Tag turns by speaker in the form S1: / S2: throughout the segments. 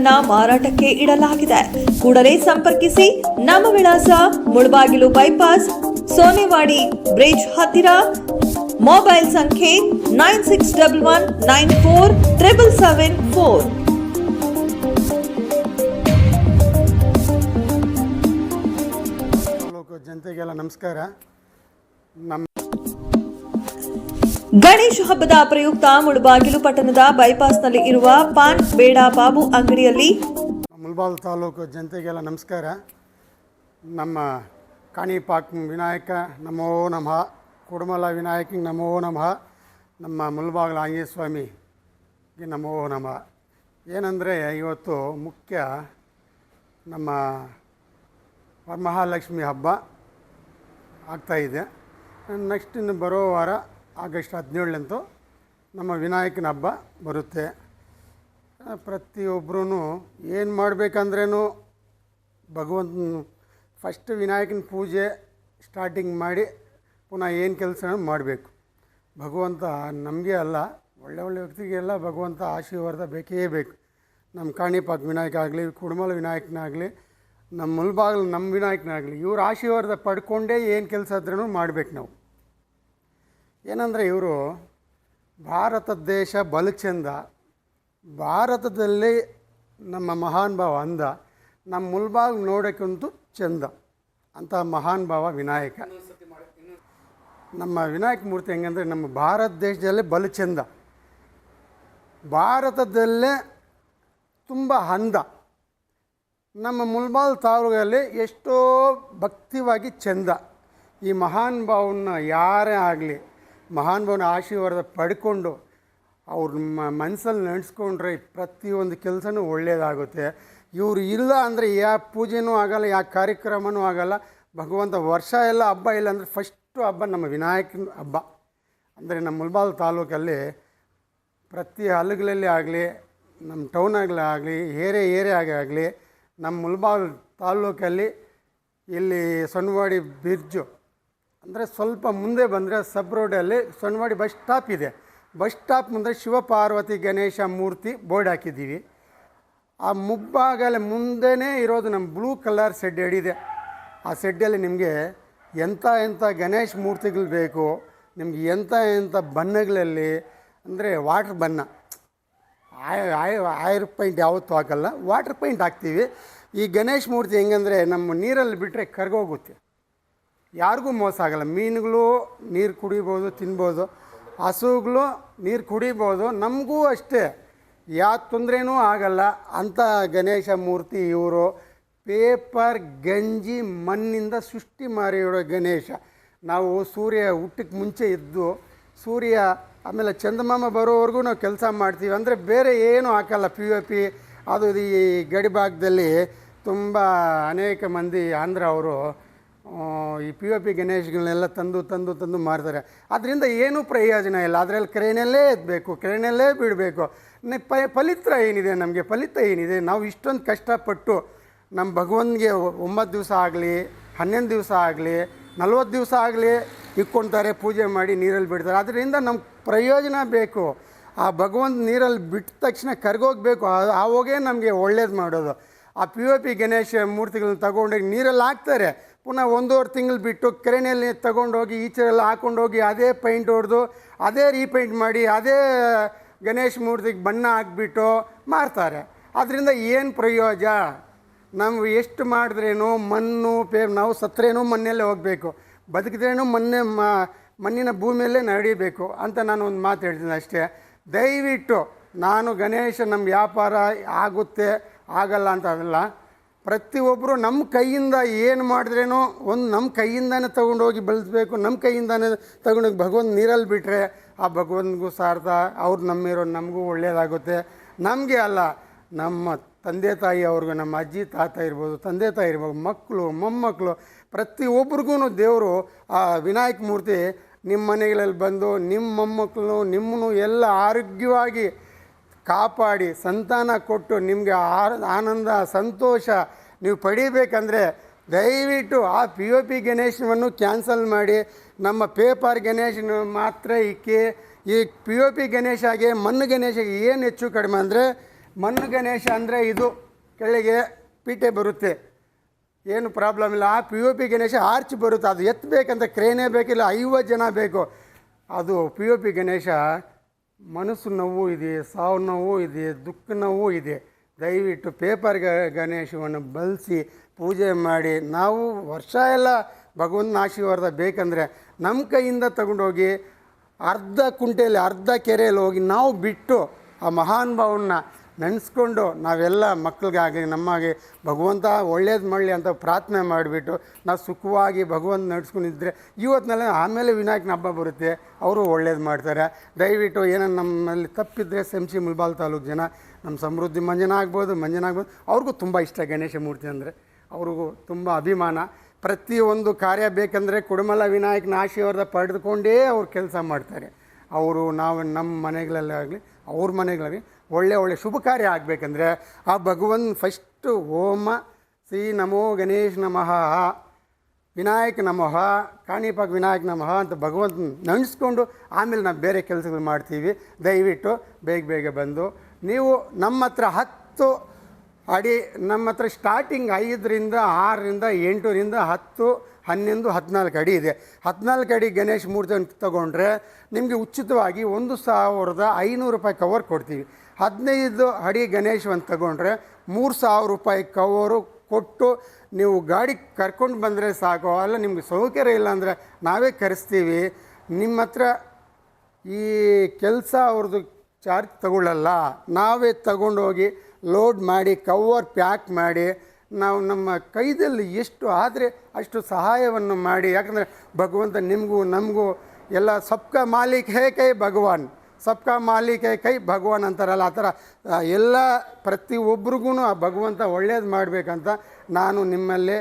S1: ವಿನಾಯಕಗಳನ್ನ ಮಾರಾಟಕ್ಕೆ ಇಡಲಾಗಿದೆ. ಕೂಡಲೇ ಸಂಪರ್ಕಿಸಿ, ನಮ್ಮ ವಿಳಾಸ ಮುಳಬಾಗಿಲು ಬೈಪಾಸ್ ಸೋನೆವಾಡಿ ಬ್ರಿಡ್ಜ್ ಹತ್ತಿರ, ಮೊಬೈಲ್ ಸಂಖ್ಯೆ nine six double one nine four triple seven four.
S2: ಜನತೆಗೆಲ್ಲ ನಮಸ್ಕಾರ. ನಮ್ಮ
S1: ಗಣೇಶ ಹಬ್ಬದ ಪ್ರಯುಕ್ತ ಮುಳಬಾಗಿಲು ಪಟ್ಟಣದ ಬೈಪಾಸ್ನಲ್ಲಿ ಇರುವ ಪಾನ್ ಬೇಡ ಬಾಬು ಅಂಗಡಿಯಲ್ಲಿ
S2: ಮುಳಬಾಲ್ ತಾಲೂಕು ಜನತೆಗೆಲ್ಲ ನಮಸ್ಕಾರ. ನಮ್ಮ ಕಾಣಿಪಾಕ್ ವಿನಾಯಕ ನಮೋ ನಮಃ, ಕುಡುಮಲ ವಿನಾಯಕಿಗೆ ನಮೋ ನಮಃ, ನಮ್ಮ ಮುಲ್ಬಾಗ್ಲ ಆಂಜನೇಯ ಸ್ವಾಮಿಗೆ ನಮೋ ನಮಃ. ಏನಂದರೆ ಇವತ್ತು ಮುಖ್ಯ ನಮ್ಮ ವರಮಹಾಲಕ್ಷ್ಮಿ ಹಬ್ಬ ಆಗ್ತಾಯಿದೆ ನೆಕ್ಸ್ಟ್ ಇನ್ನು ಬರೋ ವಾರ ಆಗಸ್ಟ್ ಹದಿನೇಳಂದು ನಮ್ಮ ವಿನಾಯಕನ ಹಬ್ಬ ಬರುತ್ತೆ. ಪ್ರತಿಯೊಬ್ಬರೂ ಏನು ಮಾಡಬೇಕಂದ್ರೂ ಭಗವಂತ ಫಸ್ಟ್ ವಿನಾಯಕನ ಪೂಜೆ ಸ್ಟಾರ್ಟಿಂಗ್ ಮಾಡಿ ಪುನಃ ಏನು ಕೆಲಸ ಮಾಡಬೇಕು. ಭಗವಂತ ನಮಗೆ ಅಲ್ಲ, ಒಳ್ಳೆ ಒಳ್ಳೆ ವ್ಯಕ್ತಿಗೆಲ್ಲ ಭಗವಂತ ಆಶೀರ್ವಾದ ಬೇಕೇ ಬೇಕು. ನಮ್ಮ ಕಾಣಿಪಾಕ್ ವಿನಾಯಕ ಆಗಲಿ, ಕುಡುಮಲ ವಿನಾಯಕನಾಗಲಿ ನಮ್ಮ ಮುಲ್ಬಾಗ್ಲು ನಮ್ಮ ವಿನಾಯಕನಾಗಲಿ, ಇವ್ರ ಆಶೀರ್ವಾದ ಪಡ್ಕೊಂಡೇ ಏನು ಕೆಲಸ ಆದ್ರೂ ಮಾಡ್ಬೇಕು ನಾವು. ಏನಂದರೆ ಇವರು ಭಾರತ ದೇಶ ಬಲು ಚೆಂದ. ಭಾರತದಲ್ಲಿ ನಮ್ಮ ಮಹಾನ್ ಭಾವ ಅಂದ. ನಮ್ಮ ಮುಲ್ಬಾಗ್ ನೋಡೋಕ್ಕಂತೂ ಚಂದ. ಅಂತ ಮಹಾನ್ ಭಾವ ವಿನಾಯಕ. ನಮ್ಮ ವಿನಾಯಕ ಮೂರ್ತಿ ಹೆಂಗಂದರೆ ನಮ್ಮ ಭಾರತ ದೇಶದಲ್ಲೇ ಬಲು ಚಂದ. ಭಾರತದಲ್ಲೇ ತುಂಬ ಅಂದ. ನಮ್ಮ ಮುಲ್ಬಾಲ್ ತಾಲೂಕಲ್ಲಿ ಎಷ್ಟೋ ಭಕ್ತಿವಾಗಿ ಚಂದ. ಈ ಮಹಾನ್ ಭಾವನ ಯಾರೇ ಆಗಲಿ ಮಹಾನ್ ಭಾವನ ಆಶೀರ್ವಾದ ಪಡ್ಕೊಂಡು ಅವ್ರ ಮನಸ್ಸಲ್ಲಿ ನಡೆಸ್ಕೊಂಡ್ರೆ ಪ್ರತಿಯೊಂದು ಕೆಲಸನೂ ಒಳ್ಳೆಯದಾಗುತ್ತೆ ಇವರು ಇಲ್ಲ ಅಂದರೆ ಯಾವ ಪೂಜೆನೂ ಆಗಲ್ಲ ಯಾವ ಕಾರ್ಯಕ್ರಮನೂ ಆಗಲ್ಲ. ಭಗವಂತ ವರ್ಷ ಎಲ್ಲ ಹಬ್ಬ ಇಲ್ಲ ಅಂದರೆ ಫಸ್ಟು ಹಬ್ಬ ನಮ್ಮ ವಿನಾಯಕನ ಹಬ್ಬ. ಅಂದರೆ ನಮ್ಮ ಮುಲ್ಬಾಲ್ ತಾಲೂಕಲ್ಲಿ ಪ್ರತಿ ಹಲ್ಲುಗಳಲ್ಲಿ ಆಗಲಿ, ನಮ್ಮ ಟೌನಾಗಲಿ ಆಗಲಿ ಏರೆ ಏರಿಯಾಗೆ ಆಗಲಿ, ನಮ್ಮ ಮುಲ್ಬಾಲ್ ತಾಲೂಕಲ್ಲಿ ಇಲ್ಲಿ ಸೊನ್ವಾಡಿ ಬ್ರಿಡ್ಜು ಅಂದರೆ ಸ್ವಲ್ಪ ಮುಂದೆ ಬಂದರೆ ಸಬ್ ರೋಡಲ್ಲಿ ಸೊನ್ವಾಡಿ ಬಸ್ ಸ್ಟಾಪ್ ಇದೆ. ಬಸ್ ಸ್ಟಾಪ್ ಮುಂದೆ ಶಿವಪಾರ್ವತಿ ಗಣೇಶ ಮೂರ್ತಿ ಬೋರ್ಡ್ ಹಾಕಿದ್ದೀವಿ. ಆ ಮುಬ್ಬಾಗಲೇ ಮುಂದೆನೇ ಇರೋದು ನಮ್ಮ ಬ್ಲೂ ಕಲರ್ ಸೆಡ್ ಹಿಡಿದೆ ಆ ಸೆಡ್ಡಲ್ಲಿ ನಿಮಗೆ ಎಂಥ ಎಂಥ ಗಣೇಶ ಮೂರ್ತಿಗಳು ಬೇಕು, ನಿಮ್ಗೆ ಎಂಥ ಎಂಥ ಬಣ್ಣಗಳಲ್ಲಿ, ಅಂದರೆ ವಾಟ್ರ್ ಬಣ್ಣ. ಆಯ್ ಆಯ್, ಆಯರ್ ಪೈಂಟ್ ಯಾವತ್ತೂ ಹಾಕಲ್ಲ ವಾಟ್ರ್ ಪೈಂಟ್ ಹಾಕ್ತೀವಿ. ಈ ಗಣೇಶ ಮೂರ್ತಿ ಹೆಂಗಂದರೆ ನಮ್ಮ ನೀರಲ್ಲಿ ಬಿಟ್ಟರೆ ಕರ್ಗೋಗುತ್ತೆ. ಯಾರಿಗೂ ಮೋಸ ಆಗಲ್ಲ. ಮೀನುಗಳು ನೀರು ಕುಡಿಬೋದು, ತಿನ್ಬೋದು, ಹಸುಗಳು ನೀರು ಕುಡಿಬೋದು, ನಮಗೂ ಅಷ್ಟೇ. ಯಾವ ತೊಂದರೆನೂ ಆಗಲ್ಲ. ಅಂಥ ಗಣೇಶ ಮೂರ್ತಿ ಇವರು ಪೇಪರ್ ಗಂಜಿ ಮಣ್ಣಿಂದ ಸೃಷ್ಟಿ ಮಾಡಿರೋ ಗಣೇಶ. ನಾವು ಸೂರ್ಯ ಹುಟ್ಟಕ್ಕೆ ಮುಂಚೆ ಇದ್ದು, ಸೂರ್ಯ ಆಮೇಲೆ ಚಂದಮಾಮ ಬರೋವರೆಗೂ ನಾವು ಕೆಲಸ ಮಾಡ್ತೀವಿ. ಅಂದರೆ ಬೇರೆ ಏನೂ ಹಾಕಲ್ಲ. ಪಿ ಒ ಪಿ ಅದು ಈ ಗಡಿಭಾಗದಲ್ಲಿ ತುಂಬ ಅನೇಕ ಮಂದಿ ಆಂಧ್ರ ಅವರು ಈ ಪಿ ಒ ಪಿ ಗಣೇಶ್ಗಳನ್ನೆಲ್ಲ ತಂದು ತಂದು ತಂದು ಮಾರ್ತಾರೆ. ಅದರಿಂದ ಏನೂ ಪ್ರಯೋಜನ ಇಲ್ಲ. ಅದರಲ್ಲಿ ಕ್ರೇನಲ್ಲೇ ಎತ್ತಬೇಕು ಕ್ರೇನಲ್ಲೇ ಬಿಡಬೇಕು. ಪ, ಫಲಿತ್ರ ಏನಿದೆ ನಮಗೆ? ಫಲಿತ ಏನಿದೆ? ನಾವು ಇಷ್ಟೊಂದು ಕಷ್ಟಪಟ್ಟು ನಮ್ಮ ಭಗವಂತನಿಗೆ ಒಂಬತ್ತು ದಿವಸ ಆಗಲಿ, ಹನ್ನೊಂದು ದಿವಸ ಆಗಲಿ, ನಲ್ವತ್ತು ದಿವಸ ಆಗಲಿ ಇಕ್ಕೊಳ್ತಾರೆ ಪೂಜೆ ಮಾಡಿ ನೀರಲ್ಲಿ ಬಿಡ್ತಾರೆ. ಅದರಿಂದ ನಮ್ಗೆ ಪ್ರಯೋಜನ ಬೇಕು. ಆ ಭಗವಂತ ನೀರಲ್ಲಿ ಬಿಟ್ಟ ತಕ್ಷಣ ಕರ್ಗೋಗ್ಬೇಕು. ಆವಾಗೇ ನಮಗೆ ಒಳ್ಳೇದು ಮಾಡೋದು. ಆ ಪಿ ಒ ಪಿ ಗಣೇಶ ಮೂರ್ತಿಗಳನ್ನ ತಗೊಂಡೋಗಿ ನೀರಲ್ಲಿ ಹಾಕ್ತಾರೆ. ಪುನಃ ಒಂದೂವರೆ ತಿಂಗಳು ಬಿಟ್ಟು ಕೆರೆನಲ್ಲಿ ತಗೊಂಡೋಗಿ ಈಚೆಲ್ಲ ಹಾಕೊಂಡೋಗಿ ಅದೇ ಪೈಂಟ್ ಹೊಡೆದು, ಅದೇ ರೀಪೈಂಟ್ ಮಾಡಿ, ಅದೇ ಗಣೇಶ ಮೂರ್ತಿಗೆ ಬಣ್ಣ ಹಾಕ್ಬಿಟ್ಟು ಮಾರ್ತಾರೆ. ಅದರಿಂದ ಏನು ಪ್ರಯೋಜ? ನಾವು ಎಷ್ಟು ಮಾಡಿದ್ರೇನು ಮಣ್ಣು ಪೇ, ನಾವು ಸತ್ರೇನೂ ಮಣ್ಣಲ್ಲೇ ಹೋಗಬೇಕು. ಬದುಕಿದ್ರೇನು ಮಣ್ಣೆ ಮಣ್ಣಿನ ಭೂಮಿಯಲ್ಲೇ ನಡೀಬೇಕು ಅಂತ ನಾನು ಒಂದು ಮಾತು ಹೇಳ್ತೀನಿ ಅಷ್ಟೇ. ದಯವಿಟ್ಟು, ನಾನು ಗಣೇಶ ನಮ್ಮ ವ್ಯಾಪಾರ ಆಗುತ್ತೆ, ಆಗಲ್ಲ ಅಂತ ಅದಲ್ಲ ಪ್ರತಿಯೊಬ್ಬರು ನಮ್ಮ ಕೈಯಿಂದ ಏನು ಮಾಡಿದ್ರೇನೋ ಒಂದು ನಮ್ಮ ಕೈಯಿಂದನೇ ತೊಗೊಂಡೋಗಿ ಬೆಳೆಸ್ಬೇಕು ನಮ್ಮ ಕೈಯಿಂದನೇ ತಗೊಂಡೋಗಿ ಭಗವಂತ ನೀರಲ್ಲಿ ಬಿಟ್ಟರೆ ಆ ಭಗವಂತಗೂ ಸಾರ್ಥ, ಅವ್ರು ನಮ್ಮಿರೋ ನಮಗೂ ಒಳ್ಳೆಯದಾಗುತ್ತೆ ನಮಗೆ ಅಲ್ಲ, ನಮ್ಮ ತಂದೆ ತಾಯಿ ಅವ್ರಿಗೂ, ನಮ್ಮ ಅಜ್ಜಿ, ತಾತ ಇರ್ಬೋದು, ತಂದೆ ತಾಯಿ ಇರ್ಬೋದು, ಮಕ್ಕಳು, ಮೊಮ್ಮಕ್ಕಳು ಪ್ರತಿಯೊಬ್ರಿಗೂ ದೇವರು ಆ ವಿನಾಯಕ ಮೂರ್ತಿ ನಿಮ್ಮ ಮನೆಗಳಲ್ಲಿ ಬಂದು ನಿಮ್ಮ ಮೊಮ್ಮಕ್ಕಳು ನಿಮ್ಮನ್ನು ಎಲ್ಲ ಆರೋಗ್ಯವಾಗಿ ಕಾಪಾಡಿ ಸಂತಾನ ಕೊಟ್ಟು ನಿಮಗೆ ಆನಂದ, ಸಂತೋಷ ನೀವು ಪಡಿಬೇಕಂದ್ರೆ ದಯವಿಟ್ಟು ಆ ಪಿ ಒ ಪಿ ಗಣೇಶನವನ್ನು ಕ್ಯಾನ್ಸಲ್ ಮಾಡಿ, ನಮ್ಮ ಪೇಪರ್ ಗಣೇಶನ ಮಾತ್ರ ಇಕ್ಕಿ, ಈ ಪಿ ಒ ಪಿ ಗಣೇಶಗೆ ಮಣ್ಣು ಗಣೇಶಗೆ ಏನು ಹೆಚ್ಚು ಕಡಿಮೆ ಅಂದರೆ, ಮಣ್ಣು ಗಣೇಶ ಅಂದರೆ ಇದು ಕೆಳಗೆ ಪೀಠೆ ಬರುತ್ತೆ. ಏನು ಪ್ರಾಬ್ಲಮ್ ಇಲ್ಲ. ಆ P O P Ganesha arch ಬರುತ್ತೆ. ಅದು ಎತ್ತಬೇಕಂತ ಕ್ರೇನೇ ಬೇಕಿಲ್ಲ, ಐವತ್ತು ಜನ ಬೇಕು. ಅದು ಪಿ ಒ ಪಿ ಗಣೇಶ ಮನಸ್ಸು ನೋವು ಇದೆ, ಸಾವು ನೋವು ಇದೆ, ದುಃಖ ನೋವು ಇದೆ. ದಯವಿಟ್ಟು ಪೇಪರ್ ಗಣೇಶವನ್ನು ಬಳಸಿ ಪೂಜೆ ಮಾಡಿ. ನಾವು ವರ್ಷ ಎಲ್ಲ ಭಗವಂತನ ಆಶೀರ್ವಾದ ಬೇಕಂದರೆ ನಮ್ಮ ಕೈಯಿಂದ ತಗೊಂಡೋಗಿ ಅರ್ಧ ಕುಂಟೆಯಲ್ಲಿ, ಅರ್ಧ ಕೆರೆಯಲ್ಲಿ ಹೋಗಿ ನಾವು ಬಿಟ್ಟು ಆ ಮಹಾನ್ ಭಾವನ್ನ ನೆನೆಸ್ಕೊಂಡು ನಾವೆಲ್ಲ ಮಕ್ಕಳಿಗಾಗಲಿ, ನಮ್ಮಾಗಿ ಭಗವಂತ ಒಳ್ಳೇದು ಮಾಡಲಿ ಅಂತ ಪ್ರಾರ್ಥನೆ ಮಾಡಿಬಿಟ್ಟು ನಾವು ಸುಖವಾಗಿ ಭಗವಂತ ನಡೆಸ್ಕೊಂಡಿದ್ರೆ ಇವತ್ತಿನಲ್ಲ ಆಮೇಲೆ ವಿನಾಯಕನ ಹಬ್ಬ ಬರುತ್ತೆ, ಅವರು ಒಳ್ಳೇದು ಮಾಡ್ತಾರೆ. ದಯವಿಟ್ಟು ಏನೋ ನಮ್ಮಲ್ಲಿ ತಪ್ಪಿದ್ರೆ ಸೆಂಸಿ ಮುಲ್ಬಾಲ್ ತಾಲೂಕು ಜನ, ನಮ್ಮ ಸಮೃದ್ಧಿ ಮಂಜನ ಆಗ್ಬೋದು ಮಂಜನ ಆಗ್ಬೋದು. ಅವ್ರಿಗೂ ತುಂಬ ಇಷ್ಟ ಗಣೇಶ ಮೂರ್ತಿ ಅಂದರೆ. ಅವ್ರಿಗೂ ತುಂಬ ಅಭಿಮಾನ. ಪ್ರತಿಯೊಂದು ಕಾರ್ಯ ಬೇಕಂದರೆ ಕುಡುಮಲ ವಿನಾಯಕನ ಆಶೀರ್ವಾದ ಪಡೆದುಕೊಂಡೇ ಅವ್ರು ಕೆಲಸ ಮಾಡ್ತಾರೆ. ಅವರು ನಾವು ನಮ್ಮ ಮನೆಗಳಲ್ಲಾಗಲಿ, ಅವ್ರ ಮನೆಗಳಾಗಲಿ ಒಳ್ಳೆ ಒಳ್ಳೆ ಶುಭ ಕಾರ್ಯ ಆಗಬೇಕಂದ್ರೆ ಆ ಭಗವನ್ ಫಸ್ಟು ಓಮ ಶ್ರೀ ನಮೋ ಗಣೇಶ್ ನಮಃ, ವಿನಾಯಕ ನಮಃ, ಕಾಣಿಪಾಕ್ ವಿನಾಯಕ ನಮಃ ಅಂತ ಭಗವಂತ ನೆನೆಸ್ಕೊಂಡು ಆಮೇಲೆ ನಾವು ಬೇರೆ ಕೆಲಸಗಳು ಮಾಡ್ತೀವಿ. ದಯವಿಟ್ಟು ಬೇಗ ಬೇಗ ಬಂದು ನೀವು ನಮ್ಮ ಹತ್ರ ಹತ್ತು ಅಡಿ ನಮ್ಮ ಹತ್ರ ಸ್ಟಾರ್ಟಿಂಗ್ ಐದರಿಂದ ಆರರಿಂದ ಎಂಟರಿಂದ ಹತ್ತು, ಹನ್ನೊಂದು, ಹದಿನಾಲ್ಕು ಅಡಿ ಇದೆ. ಹದಿನಾಲ್ಕು ಅಡಿ ಗಣೇಶ ಮೂರ್ತಿ ಅಂತ ತಗೊಂಡ್ರೆ ನಿಮಗೆ ಉಚಿತವಾಗಿ ಒಂದು ಸಾವಿರದ ಐನೂರು ರೂಪಾಯಿ ಕವರ್ ಕೊಡ್ತೀವಿ. ಹದಿನೈದು ಅಡಿ ಗಣೇಶವನ್ನು ತಗೊಂಡ್ರೆ ಮೂರು ಸಾವಿರ ರೂಪಾಯಿ ಕವರು ಕೊಟ್ಟು ನೀವು ಗಾಡಿ ಕರ್ಕೊಂಡು ಬಂದರೆ ಸಾಕು. ಅಲ್ಲ, ನಿಮಗೆ ಸೌಕರ್ಯ ಇಲ್ಲ ಅಂದರೆ ನಾವೇ ಕರೆಸ್ತೀವಿ. ನಿಮ್ಮ ಹತ್ರ ಈ ಕೆಲಸ ಅವ್ರದ್ದು ಚಾರ್ಜ್ ತಗೊಳ್ಳಲ್ಲ. ನಾವೇ ತಗೊಂಡೋಗಿ ಲೋಡ್ ಮಾಡಿ, ಕವರ್ ಪ್ಯಾಕ್ ಮಾಡಿ, ನಾವು ನಮ್ಮ ಕೈದಲ್ಲಿ ಎಷ್ಟು ಆದರೆ ಅಷ್ಟು ಸಹಾಯವನ್ನು ಮಾಡಿ. ಯಾಕಂದರೆ ಭಗವಂತ ನಿಮಗೂ ನಮಗೂ ಎಲ್ಲ ಸಬ್ಕ ಮಾಲೀಕ್ ಹೇ ಕೈ ಭಗವಾನ್. ಸಬ್ಕಾ ಮಾಲೀಕ ಕೈ ಭಗವಾನ್ ಅಂತಾರಲ್ಲ, ಆ ಥರ ಎಲ್ಲ ಪ್ರತಿಯೊಬ್ಬರಿಗೂ ಆ ಭಗವಂತ ಒಳ್ಳೇದು ಮಾಡಬೇಕಂತ ನಾನು ನಿಮ್ಮಲ್ಲಿ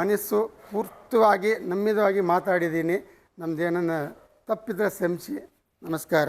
S2: ಮನಸ್ಸು ಪೂರ್ತವಾಗಿ ನಮ್ಮಿದವಾಗಿ ಮಾತಾಡಿದ್ದೀನಿ. ನಮ್ಮದೇನನ್ನ ತಪ್ಪಿದ್ರೆ ಕ್ಷಮಿಸಿ. ನಮಸ್ಕಾರ.